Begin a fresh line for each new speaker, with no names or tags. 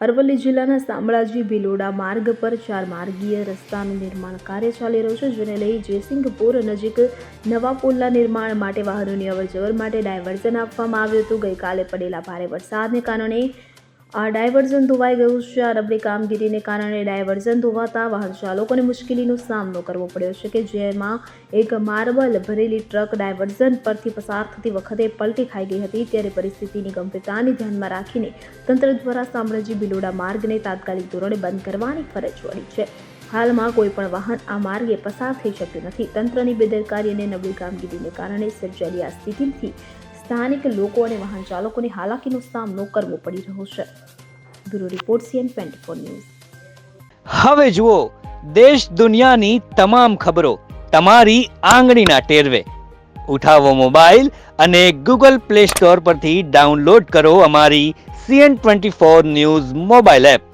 અરવલ્લી જિલ્લાના શામળાજી ભિલોડા માર્ગ પર ચાર માર્ગીય રસ્તાનું નિર્માણ કાર્ય ચાલી રહ્યું છે, જેને લઈ જયસિંહપુર નજીક નવા પુલના નિર્માણ માટે વાહનોની અવરજવર માટે ડાયવર્ઝન આપવામાં આવ્યું હતું. ગઈકાલે પડેલા ભારે વરસાદને કારણે આ ડાયવર્ઝન ધોવાઈ ગયું છે. આ નબળી કામગીરીને કારણે ડાયવર્ઝન ધોવાતા વાહન ચાલકોને મુશ્કેલીનો સામનો કરવો પડ્યો છે કે જેમાં એક માર્બલ ભરેલી ટ્રક ડાયવર્ઝન પરથી પસાર થતી વખતે પલટી ખાઈ ગઈ હતી. ત્યારે પરિસ્થિતિની ગંભીરતાને ધ્યાનમાં રાખીને તંત્ર દ્વારા શામળાજી બિલોડા માર્ગને તાત્કાલિક ધોરણે બંધ કરવાની ફરજ પડી છે. હાલમાં કોઈ પણ વાહન આ માર્ગે પસાર થઈ શક્યું નથી. તંત્રની બેદરકારી અને નબળી કામગીરીને કારણે સર્જાયેલી આ સ્થિતિથી સ્થાનિક લોકો અને વાહન ચાલકોને હાલાકીનો સામનો કરવો પડી રહ્યો છે. Bureau report CN twenty four news.
હવે જુઓ, દેશ દુનિયાની તમામ ખબરો તમારી આંગળીના ટેરવે. ઉઠાવો મોબાઈલ અને ગૂગલ પ્લે સ્ટોર પરથી ડાઉનલોડ કરો અમારી CN twenty four news mobile app.